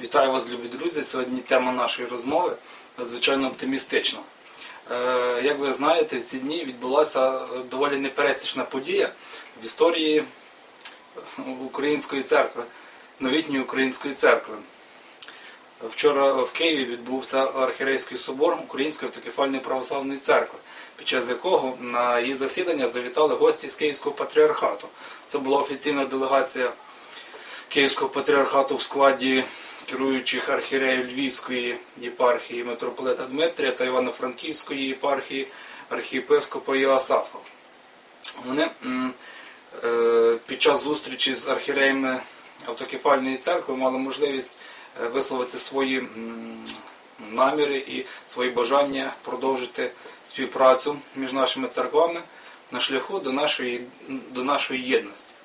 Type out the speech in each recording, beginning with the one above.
Вітаю вас, любі друзі. Сьогодні тема нашої розмови надзвичайно оптимістична. Е, Як ви знаєте, в ці дні відбулася е, доволі непересічна подія в історії Української церкви, новітньої Української церкви. Вчора в Києві відбувся архірейський собор Української автокефальної православної церкви, під час якого на її засідання завітали гості з Київського патріархату. Це була офіційна делегація Київського патріархату в складі керуючих архіреїв Львівської єпархії митрополита Дмитрія та Івано-Франківської єпархії архієпископа Іоасафа. Вони е, під час зустрічі з архіреями автокефальної церкви мали можливість е, висловити свої наміри і свої бажання продовжити співпрацю між нашими церквами на шляху до нашої, до нашої єдності.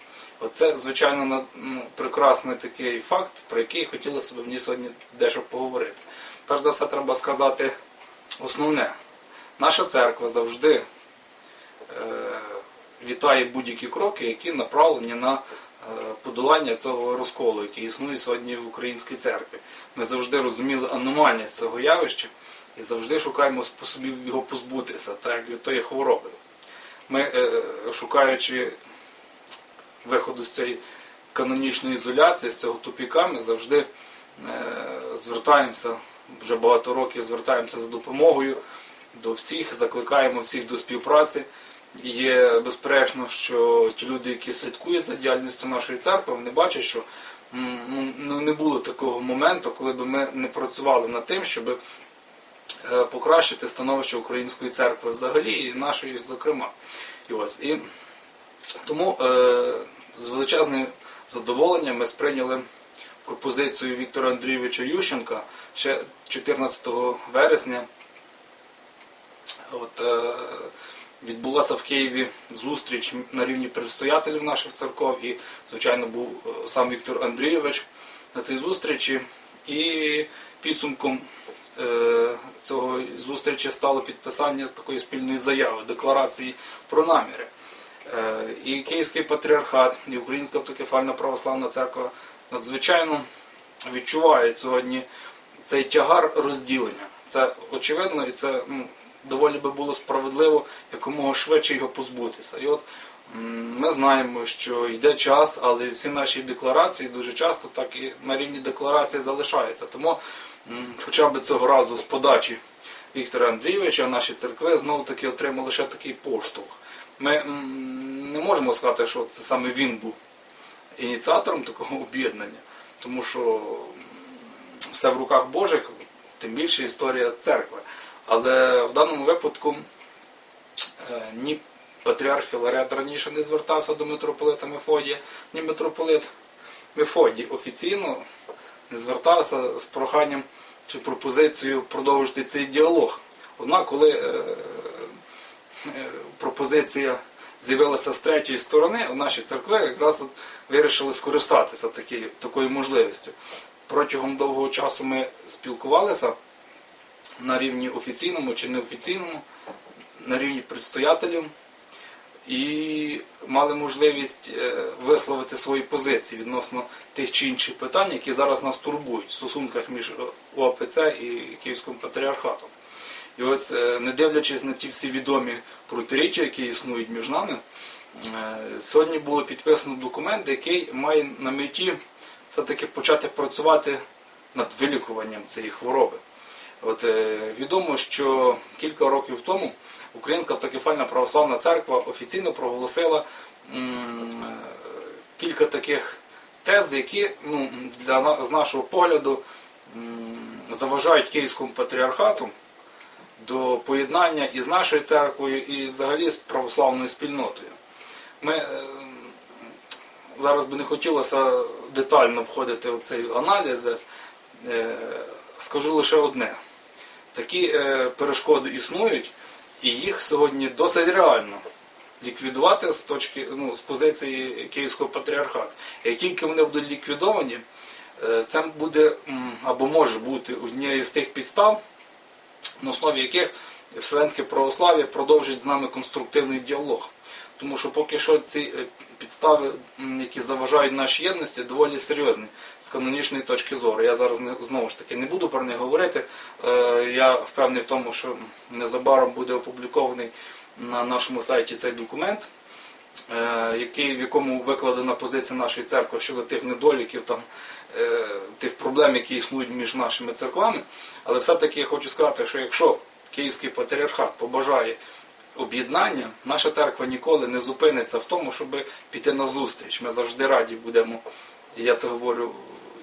Оце, звичайно, ну, прекрасний такий факт, про який хотілося б мені сьогодні дещо поговорити. Перш за все, треба сказати основне. Наша церква завжди е, вітає будь-які кроки, які направлені на е, подолання цього розколу, який існує сьогодні в українській церкві. Ми завжди розуміли аномальність цього явища і завжди шукаємо способів його позбутися, так як від тої хвороби. Ми, е, шукаючи виходу з цієї канонічної ізоляції, з цього тупіка, ми завжди е, звертаємося, вже багато років звертаємося за допомогою до всіх, закликаємо всіх до співпраці. І Є безперечно, що ті люди, які слідкують за діяльністю нашої церкви, вони бачать, що ну, ну, не було такого моменту, коли б ми не працювали над тим, щоб е, покращити становище української церкви взагалі і нашої, зокрема. І ось і тому е, з величезним задоволенням ми сприйняли пропозицію Віктора Андрійовича Ющенка ще 14 вересня. От, е, відбулася в Києві зустріч на рівні предстоятелів наших церков, і, звичайно, був е, сам Віктор Андрійович на цій зустрічі. І підсумком цього зустрічі стало підписання такої спільної заяви, декларації про наміри. Е, І Київський патріархат, і Українська автокефальна православна церква надзвичайно відчувають сьогодні цей тягар розділення. Це очевидно і це ну, доволі би було справедливо якомога швидше його позбутися. І от ми знаємо, що йде час, але всі наші декларації дуже часто так і на рівні декларації залишаються. Тому хоча б цього разу з подачі Віктора Андрійовича наші церкви знову таки отримали ще такий поштовх. Ми не можемо сказати, що це саме він був ініціатором такого об'єднання, тому що все в руках Божих, тим більше історія церкви. Але в даному випадку е, ні патріарх Філарет раніше не звертався до митрополита Мефодія, ні митрополит Мефодій офіційно не звертався з проханням чи пропозицією продовжити цей діалог. Однак, коли е, пропозиція з'явилася з третьої сторони, наші церкви якраз вирішили скористатися такі, такою можливістю. Протягом довгого часу ми спілкувалися на рівні офіційному чи неофіційному, на рівні предстоятелів і мали можливість е, висловити свої позиції відносно тих чи інших питань, які зараз нас турбують в стосунках між ОАПЦ і Київським патріархатом. І ось, е, не дивлячись на ті всі відомі протиріччя, які існують між нами, е, сьогодні було підписано документ, який має на меті все-таки почати працювати над вилікуванням цієї хвороби. От е, відомо, що кілька років тому Українська автокефальна православна церква офіційно проголосила кілька таких тез, які ну, для з нашого погляду заважають Київському патріархату до поєднання і з нашою церквою, і взагалі з православною спільнотою. Ми е, зараз би не хотілося детально входити в цей аналіз. Е, Скажу лише одне. Такі е, перешкоди існують, і їх сьогодні досить реально ліквідувати з точки ну, з позиції Київського патріархату. Як тільки вони будуть ліквідовані, це буде або може бути однією з тих підстав, на основі яких Вселенське православ'я продовжить з нами конструктивний діалог. Тому що поки що ці е, підстави, які заважають нашій єдності, доволі серйозні з канонічної точки зору. Я зараз знову ж таки не буду про них говорити. Е, Я впевнений в тому, що незабаром буде опублікований на нашому сайті цей документ, е, який, в якому викладена позиція нашої церкви щодо тих недоліків, там, е, тих проблем, які існують між нашими церквами. Але все-таки я хочу сказати, що якщо Київський патріархат побажає об'єднання, наша церква ніколи не зупиниться в тому, щоб піти на зустріч. Ми завжди раді будемо. Я це говорю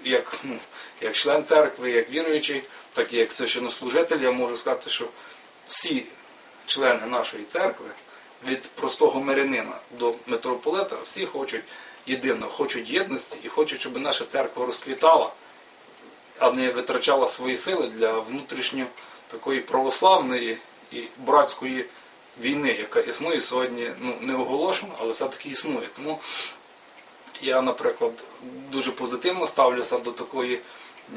як, ну, як член церкви, як віруючий, так і як священнослужитель. Я можу сказати, що всі члени нашої церкви, від простого мирянина до митрополита, всі хочуть єдиного, хочуть єдності і хочуть, щоб наша церква розквітала, а не витрачала свої сили для внутрішньо такої православної і братської війни, яка існує сьогодні, ну не оголошена, але все-таки існує. Тому я, наприклад, дуже позитивно ставлюся до такої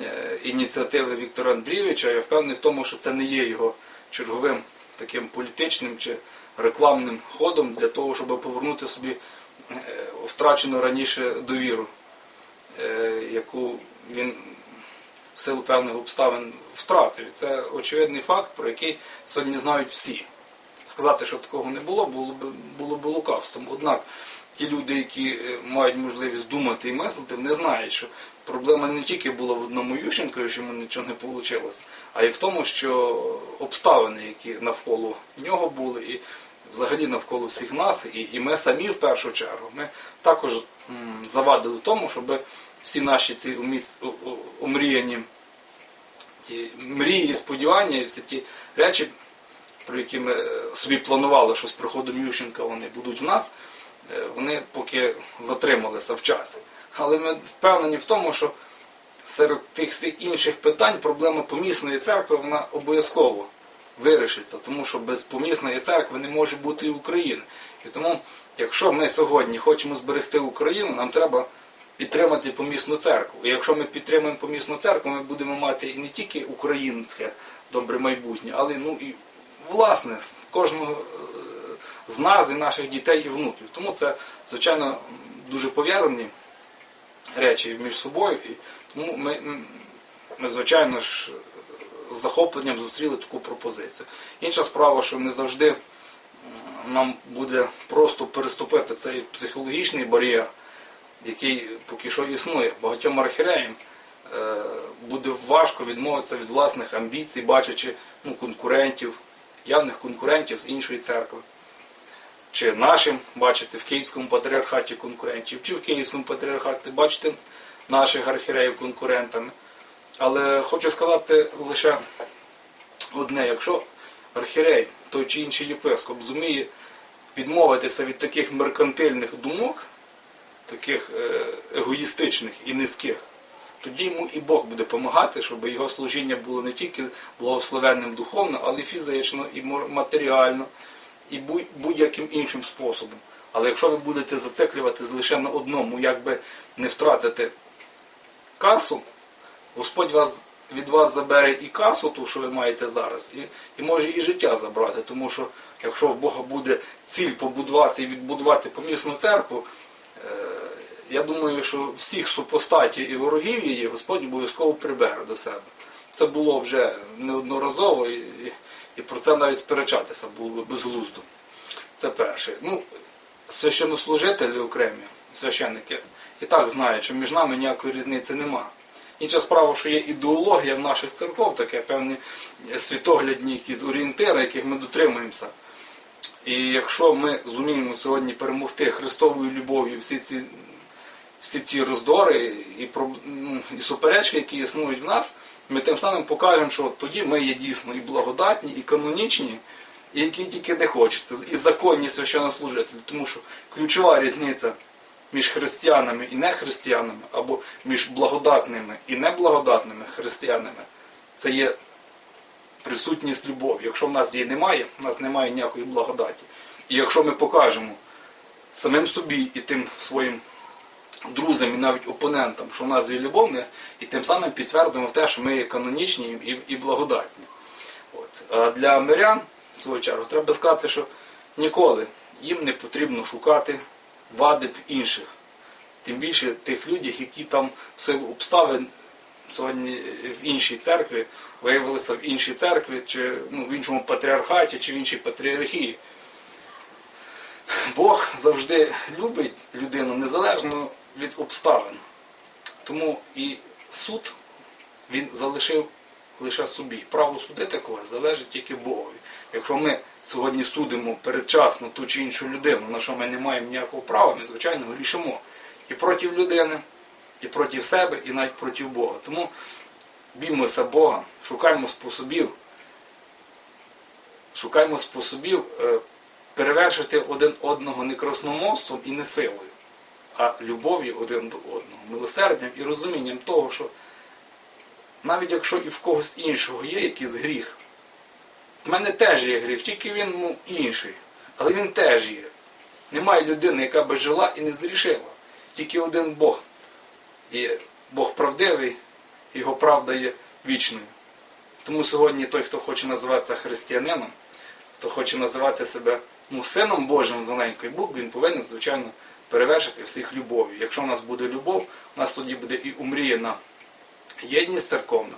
е, ініціативи Віктора Андрійовича. Я впевнений в тому, що це не є його черговим таким політичним чи рекламним ходом для того, щоб повернути собі е, втрачену раніше довіру, е, яку він в силу певних обставин втратив. Це очевидний факт, про який сьогодні знають всі. Сказати, що такого не було, було б було б лукавством. Однак ті люди, які е, мають можливість думати і мислити, вони знають, що проблема не тільки була в одному Ющенкові, що йому нічого не вийшло, а й в тому, що обставини, які навколо нього були, і взагалі навколо всіх нас, і, і ми самі в першу чергу, ми також завадили тому, щоб всі наші ці омріяні ті мрії, сподівання і всі ті речі, про які ми е, собі планували, що з приходом Ющенка вони будуть в нас, вони поки затрималися в часі. Але ми впевнені в тому, що серед тих всіх інших питань проблема помісної церкви вона обов'язково вирішиться, тому що без помісної церкви не може бути і України. І тому, якщо ми сьогодні хочемо зберегти Україну, нам треба підтримати помісну церкву. І якщо ми підтримуємо помісну церкву, ми будемо мати і не тільки українське добре майбутнє, але ну і власне кожного е, з нас і наших дітей і внуків. Тому це, звичайно, дуже пов'язані речі між собою. І тому ми, ми, звичайно ж, з захопленням зустріли таку пропозицію. Інша справа, що не завжди нам буде просто переступити цей психологічний бар'єр, який поки що існує. Багатьом архіреям е, буде важко відмовитися від власних амбіцій, бачачи ну, конкурентів, явних конкурентів з іншої церкви. Чи нашим бачити в Київському патріархаті конкурентів, чи в Київському патріархаті бачити наших архіреїв конкурентами. Але хочу сказати лише одне, якщо архірей, той чи інший єпископ зуміє відмовитися від таких меркантильних думок, таких е, егоїстичних і низьких, тоді йому і Бог буде допомагати, щоб його служіння було не тільки благословенним духовно, але й фізично, і матеріально, і будь- будь-яким іншим способом. Але якщо ви будете зациклюватись лише на одному, якби не втратити касу, Господь вас, від вас забере і касу, ту, що ви маєте зараз, і, і може і життя забрати. Тому що якщо в Бога буде ціль побудувати і відбудувати помісну церкву, е, я думаю, що всіх супостаті і ворогів її Господь обов'язково прибере до себе. Це було вже неодноразово, і, і, і про це навіть сперечатися було безглуздо. Це перше. Ну, священнослужителі окремі, священники, і так знають, що між нами ніякої різниці нема. Інша справа, що є ідеологія в наших церков, таке певні світоглядні якісь орієнтири, яких ми дотримуємося. І якщо ми зуміємо сьогодні перемогти Христовою любов'ю всі ці, всі ці роздори і, ну, і суперечки, які існують в нас, ми тим самим покажемо, що тоді ми є дійсно і благодатні, і канонічні, і які тільки не хочете, і законні священнослужителі. Тому що ключова різниця між християнами і нехристиянами, або між благодатними і неблагодатними християнами, це є присутність любові. Якщо в нас її немає, в нас немає ніякої благодаті. І якщо ми покажемо самим собі і тим своїм друзям і навіть опонентам, що в нас є любов, і тим самим підтвердимо те, що ми є канонічні і, і благодатні. От. А для мирян, в свою чергу, треба сказати, що ніколи їм не потрібно шукати вадить в інших. Тим більше тих людях, які там в силу обставин сьогодні в іншій церкві виявилися в іншій церкві, чи ну, в іншому патріархаті, чи в іншій патріархії. Бог завжди любить людину незалежно від обставин. Тому і суд він залишив лише собі. Право судити когось залежить тільки Богові. Якщо ми сьогодні судимо передчасно ту чи іншу людину, на що ми не маємо ніякого права, ми, звичайно, грішимо і проти людини, і проти себе, і навіть проти Бога. Тому біймося Бога, шукаємо способів, шукаємо способів е, перевершити один одного не красномовством і не силою, а любов'ю один до одного, милосердям і розумінням того, що навіть якщо і в когось іншого є якийсь гріх, в мене теж є гріх, тільки він ну, інший. Але він теж є. Немає людини, яка би жила і не зрішила. Тільки один Бог. І Бог правдивий, його правда є вічною. Тому сьогодні той, хто хоче називатися християнином, хто хоче називати себе ну, сином Божим з маленької букви, він повинен, звичайно, перевершити всіх любов'ю. Якщо в нас буде любов, у нас тоді буде і умріяна єдність церковна,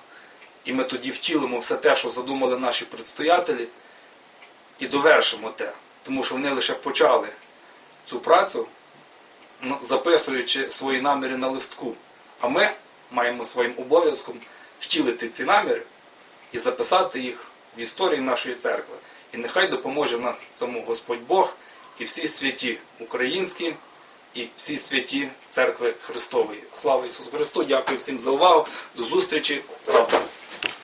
і ми тоді втілимо все те, що задумали наші предстоятелі, і довершимо те. Тому що вони лише почали цю працю, записуючи свої наміри на листку. А ми маємо своїм обов'язком втілити ці наміри і записати їх в історії нашої церкви. І нехай допоможе нам цьому Господь Бог і всі святі українські, і всі святі церкви Христової. Слава Ісусу Христу! Дякую всім за увагу. До зустрічі завтра.